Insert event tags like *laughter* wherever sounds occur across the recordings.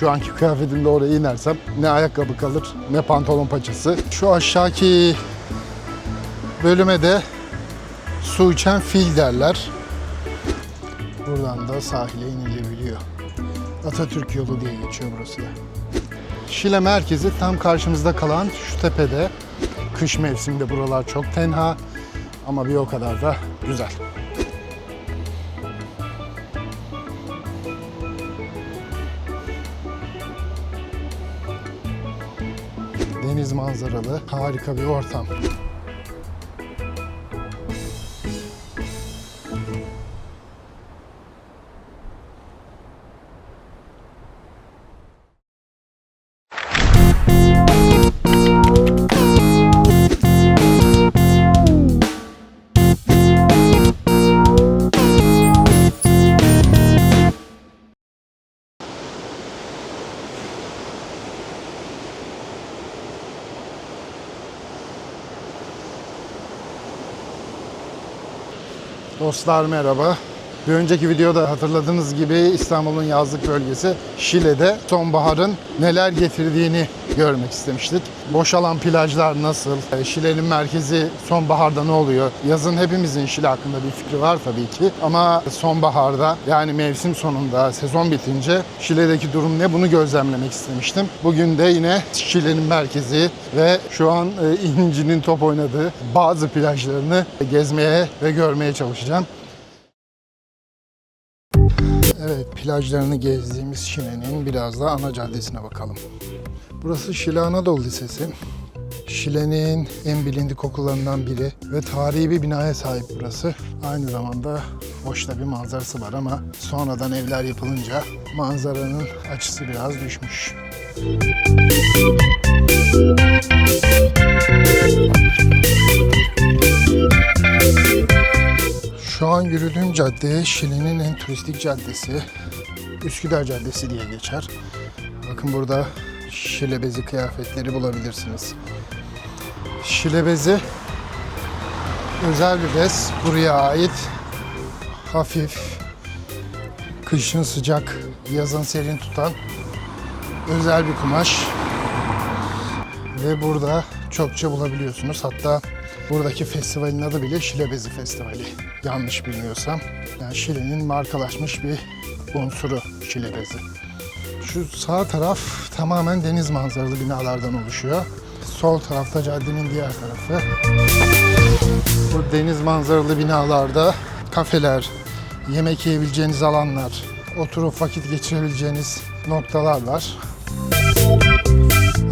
Şu anki kıyafetimle oraya inersem ne ayakkabı kalır ne pantolon paçası. Şu aşağıki bölüme de su içen fil derler. Buradan da sahile inilebiliyor. Atatürk yolu diye geçiyor burası da. Şile merkezi tam karşımızda kalan şu tepede. Kış mevsiminde buralar çok tenha ama bir o kadar da güzel. Deniz manzaralı harika bir ortam. Dostlar merhaba. Bir önceki videoda hatırladığınız gibi İstanbul'un yazlık bölgesi Şile'de sonbaharın neler getirdiğini görmek istemiştik. Boşalan plajlar nasıl? E, Şile'nin merkezi sonbaharda ne oluyor? Yazın hepimizin Şile hakkında bir fikri var tabii ki. Ama sonbaharda yani mevsim sonunda, sezon bitince Şile'deki durum ne? Bunu gözlemlemek istemiştim. Bugün de yine Şile'nin merkezi ve şu an e, *laughs* İnci'nin top oynadığı bazı plajlarını gezmeye ve görmeye çalışacağım. Plajlarını gezdiğimiz Şile'nin biraz da ana caddesine bakalım. Burası Şile Anadolu Lisesi. Şile'nin en bilindik okullarından biri ve tarihi bir binaya sahip burası. Aynı zamanda hoş da bir manzarası var ama sonradan evler yapılınca manzaranın açısı biraz düşmüş. Şu an yürüdüğüm cadde Şile'nin en turistik caddesi. Üsküdar Caddesi diye geçer. Bakın burada Şile bezi kıyafetleri bulabilirsiniz. Şile bezi özel bir bez. Buraya ait hafif, kışın sıcak, yazın serin tutan özel bir kumaş. Ve burada çokça bulabiliyorsunuz. Hatta buradaki festivalin adı bile Şile Bezi Festivali. Yanlış bilmiyorsam. Yani Şile'nin markalaşmış bir unsuru Şile Bezi. Şu sağ taraf tamamen deniz manzaralı binalardan oluşuyor. Sol tarafta caddenin diğer tarafı. Bu deniz manzaralı binalarda kafeler, yemek yiyebileceğiniz alanlar, oturup vakit geçirebileceğiniz noktalar var.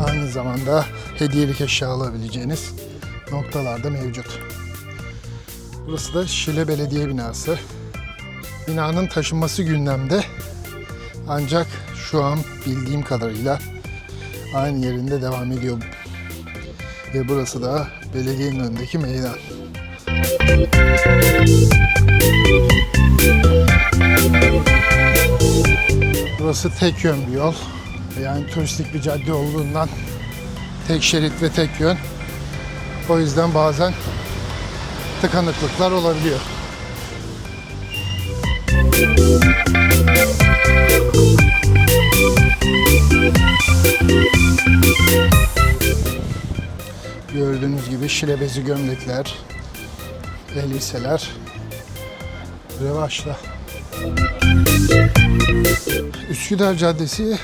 Aynı zamanda hediyelik eşya alabileceğiniz noktalar da mevcut. Burası da Şile Belediye binası. Binanın taşınması gündemde. Ancak şu an bildiğim kadarıyla aynı yerinde devam ediyor. Ve burası da belediyenin önündeki meydan. Burası tek yön bir yol. Yani turistik bir cadde olduğundan tek şerit ve tek yön. O yüzden bazen tıkanıklıklar olabiliyor. Gördüğünüz gibi şilebezi gömlekler, elbiseler revaçta. Üsküdar Caddesi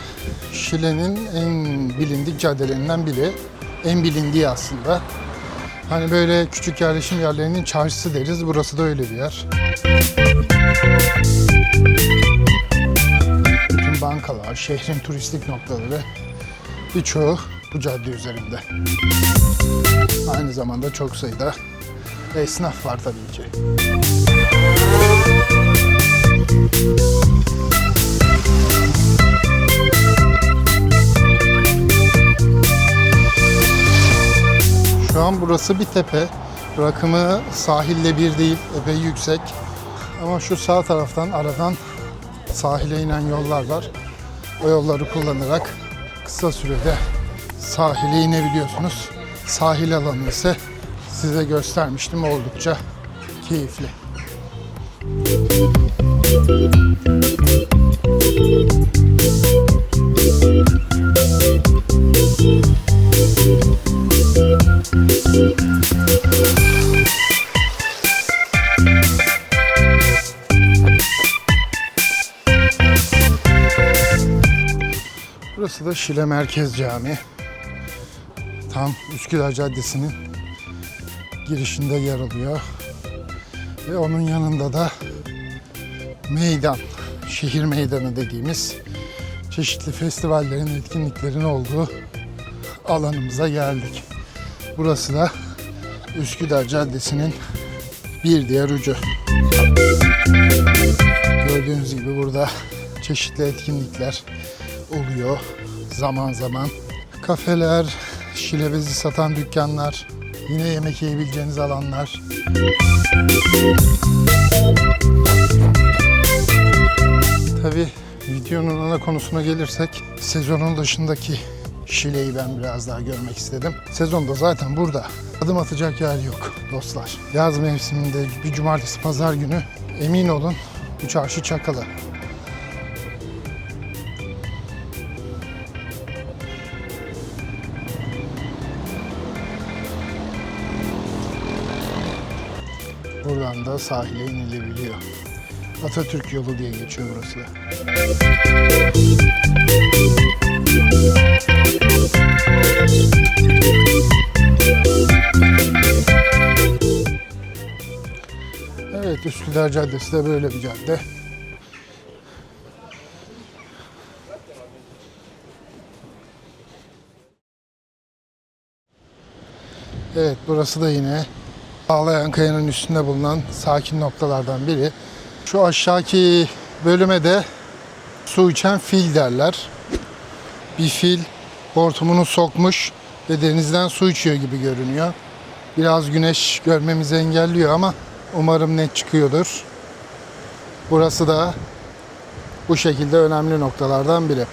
Şile'nin en bilindik caddelerinden biri. En bilindiği aslında. Hani böyle küçük yerleşim yerlerinin çarşısı deriz. Burası da öyle bir yer. Bütün bankalar, şehrin turistik noktaları birçoğu bu cadde üzerinde. Aynı zamanda çok sayıda esnaf var tabii ki. Şu an burası bir tepe. Rakımı sahille bir değil, epey yüksek. Ama şu sağ taraftan aradan sahile inen yollar var. O yolları kullanarak kısa sürede sahile inebiliyorsunuz. Sahil alanı ise size göstermiştim oldukça keyifli. Burası da Şile Merkez Camii. Tam Üsküdar Caddesi'nin girişinde yer alıyor. Ve onun yanında da meydan, şehir meydanı dediğimiz çeşitli festivallerin, etkinliklerin olduğu alanımıza geldik. Burası da Üsküdar Caddesi'nin bir diğer ucu. Gördüğünüz gibi burada çeşitli etkinlikler oluyor zaman zaman. Kafeler, şile bezi satan dükkanlar, yine yemek yiyebileceğiniz alanlar. Tabi videonun ana konusuna gelirsek sezonun dışındaki Şile'yi ben biraz daha görmek istedim. Sezonda zaten burada adım atacak yer yok dostlar. Yaz mevsiminde bir cumartesi pazar günü emin olun bu çarşı çakalı. Buradan da sahile inilebiliyor. Atatürk yolu diye geçiyor burası. Evet Üsküdar Caddesi de böyle bir cadde. Evet burası da yine Ağlayan Kaya'nın üstünde bulunan sakin noktalardan biri. Şu aşağıki bölüme de su içen fil derler. Bir fil hortumunu sokmuş ve denizden su içiyor gibi görünüyor. Biraz güneş görmemizi engelliyor ama umarım net çıkıyordur. Burası da bu şekilde önemli noktalardan biri.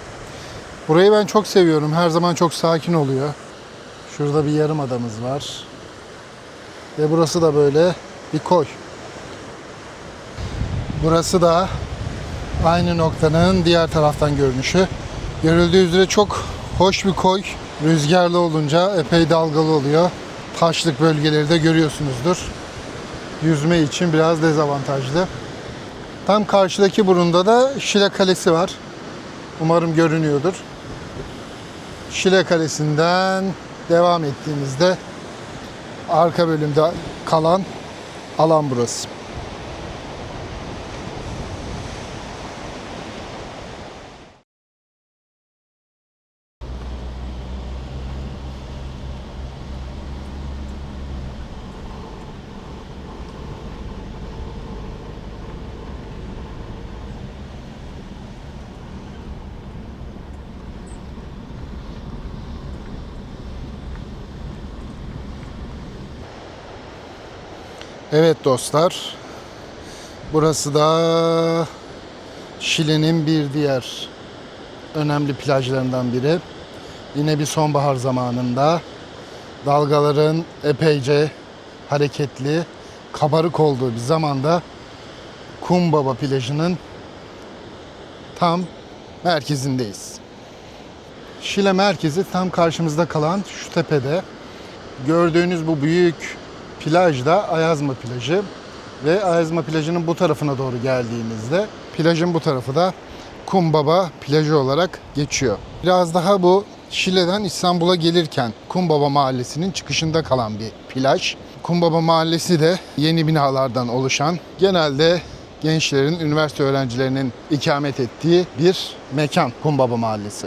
Burayı ben çok seviyorum. Her zaman çok sakin oluyor. Şurada bir yarım adamız var. Ve burası da böyle bir koy. Burası da aynı noktanın diğer taraftan görünüşü. Görüldüğü üzere çok hoş bir koy. Rüzgarlı olunca epey dalgalı oluyor. Taşlık bölgeleri de görüyorsunuzdur. Yüzme için biraz dezavantajlı. Tam karşıdaki burunda da Şile Kalesi var. Umarım görünüyordur. Şile Kalesi'nden devam ettiğimizde arka bölümde kalan alan burası. Evet dostlar. Burası da Şile'nin bir diğer önemli plajlarından biri. Yine bir sonbahar zamanında dalgaların epeyce hareketli, kabarık olduğu bir zamanda Kumbaba plajının tam merkezindeyiz. Şile merkezi tam karşımızda kalan şu tepede. Gördüğünüz bu büyük plaj da Ayazma plajı ve Ayazma plajının bu tarafına doğru geldiğimizde plajın bu tarafı da Kumbaba plajı olarak geçiyor. Biraz daha bu Şile'den İstanbul'a gelirken Kumbaba mahallesinin çıkışında kalan bir plaj. Kumbaba mahallesi de yeni binalardan oluşan genelde gençlerin, üniversite öğrencilerinin ikamet ettiği bir mekan Kumbaba mahallesi.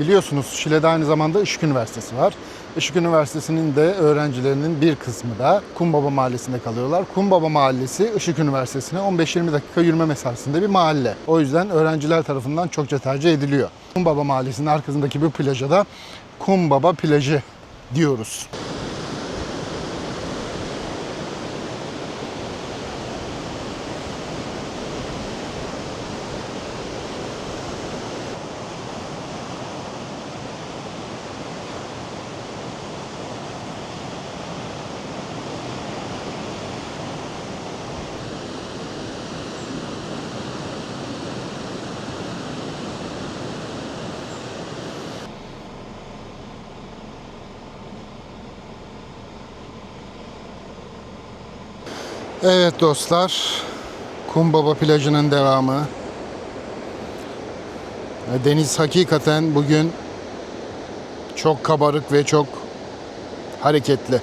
Biliyorsunuz Şile'de aynı zamanda Işık Üniversitesi var. Işık Üniversitesi'nin de öğrencilerinin bir kısmı da Kumbaba Mahallesi'nde kalıyorlar. Kumbaba Mahallesi Işık Üniversitesi'ne 15-20 dakika yürüme mesafesinde bir mahalle. O yüzden öğrenciler tarafından çokça tercih ediliyor. Kumbaba Mahallesi'nin arkasındaki bu plaja da Kumbaba Plajı diyoruz. Evet dostlar, Kumbaba plajının devamı. Deniz hakikaten bugün çok kabarık ve çok hareketli.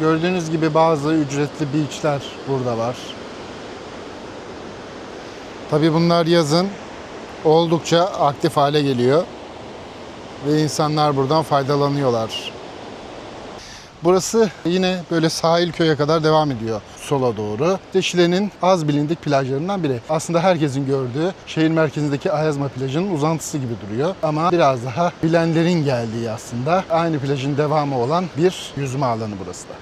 Gördüğünüz gibi bazı ücretli beachler burada var. Tabi bunlar yazın oldukça aktif hale geliyor. Ve insanlar buradan faydalanıyorlar. Burası yine böyle sahil köye kadar devam ediyor sola doğru. İşte Şile'nin az bilindik plajlarından biri. Aslında herkesin gördüğü şehir merkezindeki Ayazma plajının uzantısı gibi duruyor. Ama biraz daha bilenlerin geldiği aslında aynı plajın devamı olan bir yüzme alanı burası da.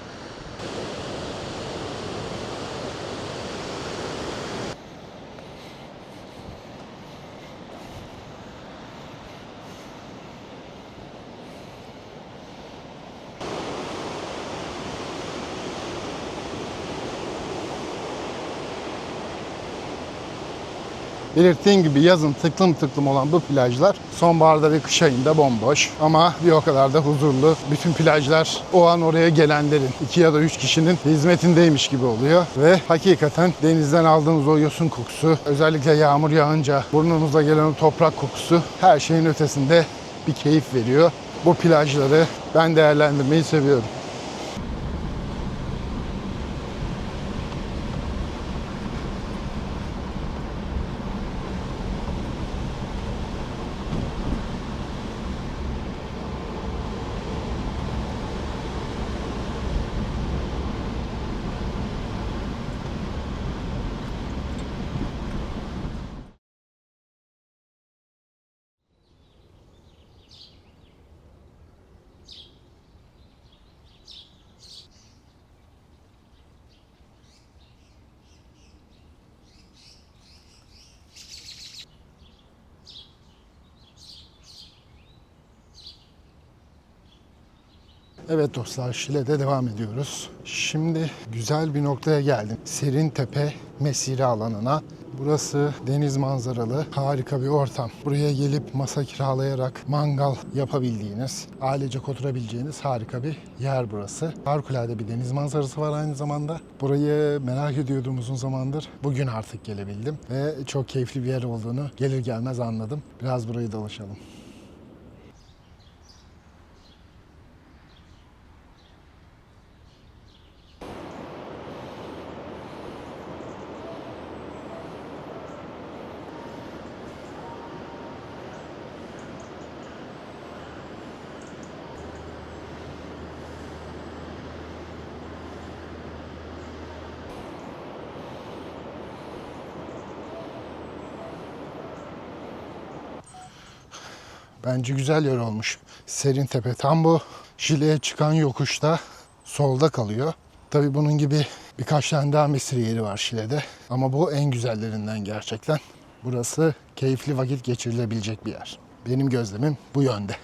Belirttiğim gibi yazın tıklım tıklım olan bu plajlar sonbaharda ve kış ayında bomboş. Ama bir o kadar da huzurlu. Bütün plajlar o an oraya gelenlerin iki ya da üç kişinin hizmetindeymiş gibi oluyor. Ve hakikaten denizden aldığınız o yosun kokusu, özellikle yağmur yağınca burnunuza gelen o toprak kokusu her şeyin ötesinde bir keyif veriyor. Bu plajları ben değerlendirmeyi seviyorum. Evet dostlar Şile'de devam ediyoruz. Şimdi güzel bir noktaya geldim. Serin Tepe mesire alanına. Burası deniz manzaralı harika bir ortam. Buraya gelip masa kiralayarak mangal yapabildiğiniz, ailecek oturabileceğiniz harika bir yer burası. Harikulade bir deniz manzarası var aynı zamanda. Burayı merak ediyordum uzun zamandır. Bugün artık gelebildim ve çok keyifli bir yer olduğunu gelir gelmez anladım. Biraz burayı dolaşalım. Bence güzel yer olmuş. Serin Tepe tam bu Şile'ye çıkan yokuşta solda kalıyor. Tabii bunun gibi birkaç tane daha mesire yeri var Şile'de. Ama bu en güzellerinden gerçekten. Burası keyifli vakit geçirilebilecek bir yer. Benim gözlemim bu yönde.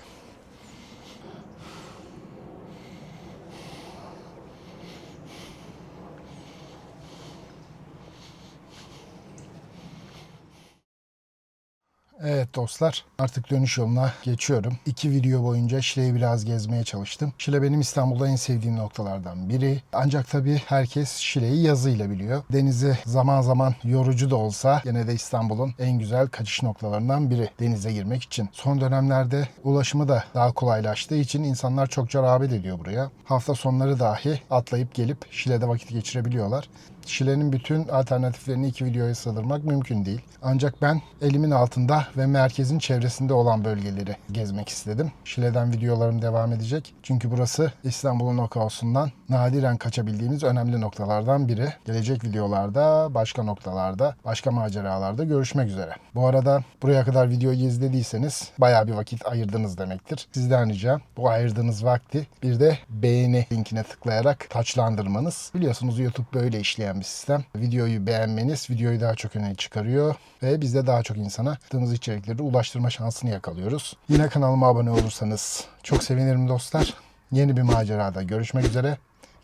Evet dostlar artık dönüş yoluna geçiyorum. İki video boyunca Şile'yi biraz gezmeye çalıştım. Şile benim İstanbul'da en sevdiğim noktalardan biri. Ancak tabii herkes Şile'yi yazıyla biliyor. Denizi zaman zaman yorucu da olsa yine de İstanbul'un en güzel kaçış noktalarından biri denize girmek için. Son dönemlerde ulaşımı da daha kolaylaştığı için insanlar çokça rağbet ediyor buraya. Hafta sonları dahi atlayıp gelip Şile'de vakit geçirebiliyorlar. Şile'nin bütün alternatiflerini iki videoya sığdırmak mümkün değil. Ancak ben elimin altında ve merkezin çevresinde olan bölgeleri gezmek istedim. Şile'den videolarım devam edecek. Çünkü burası İstanbul'un o kaosundan nadiren kaçabildiğimiz önemli noktalardan biri. Gelecek videolarda, başka noktalarda, başka maceralarda görüşmek üzere. Bu arada buraya kadar videoyu izlediyseniz bayağı bir vakit ayırdınız demektir. Sizden ricam bu ayırdığınız vakti bir de beğeni linkine tıklayarak taçlandırmanız. Biliyorsunuz YouTube böyle işleyen bir sistem. Videoyu beğenmeniz videoyu daha çok öne çıkarıyor ve biz de daha çok insana yaptığımız içerikleri ulaştırma şansını yakalıyoruz. Yine kanalıma abone olursanız çok sevinirim dostlar. Yeni bir macerada görüşmek üzere.